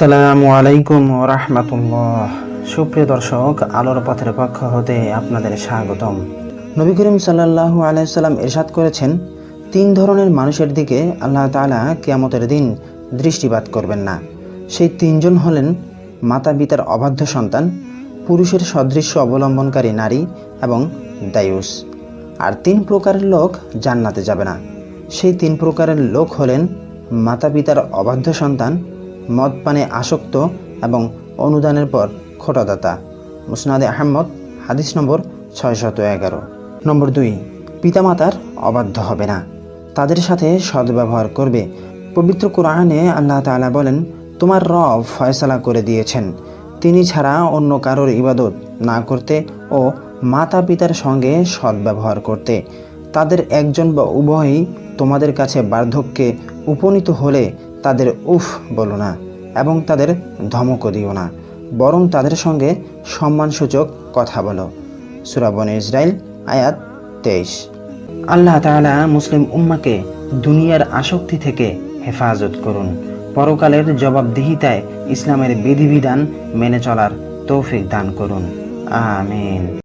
আসসালামু আলাইকুম রহমতুল্লাহ। সুপ্রিয় দর্শক, আলোর পথের পক্ষ হতে আপনাদের স্বাগতম। নবী করিম সাল্লাল্লাহু আলাইসাল্লাম এরশাদ করেছেন, তিন ধরনের মানুষের দিকে আল্লাহ তাআলা কিয়ামতের দিন দৃষ্টিপাত করবেন না। সেই তিনজন হলেন মাতা পিতার অবাধ্য সন্তান, পুরুষের সদৃশ্য অবলম্বনকারী নারী এবং দায়ুস। আর তিন প্রকারের লোক জান্নাতে যাবে না। সেই তিন প্রকারের লোক হলেন মাতা পিতার অবাধ্য সন্তান মদ পানে আসক্ত এবং অনুদানের পর খোটাদাতা। মুসনাদে আহমদ, হাদিস নম্বর ছয়শত এগারো। নম্বর দুই, পিতামাতার অবাধ্য হবে না। তাদের সাথে সদ্ব্যবহার করবে। পবিত্র কোরআনে আল্লাহ তাআলা বলেন, তোমার রব ফয়সালা করে দিয়েছেন। তিনি ছাড়া অন্য কারোর ইবাদত না করতে ও মাতা পিতার সঙ্গে সদ্ব্যবহার করতে। তাদের একজন বা উভয়ই তোমাদের কাছে বার্ধক্যে উপনীত হলে তাদের উফ বলো না এবং তাদের ধমকও দিও না, বরং তাদের সঙ্গে সম্মানসূচক কথা বলো। সুরাবন ইসরায়েল আয়াত তেইশ। আল্লাহ তাআলা মুসলিম উম্মাকে দুনিয়ার আসক্তি থেকে হেফাজত করুন। পরকালের জবাবদিহিতায় ইসলামের বিধিবিধান মেনে চলার তৌফিক দান করুন। আমিন।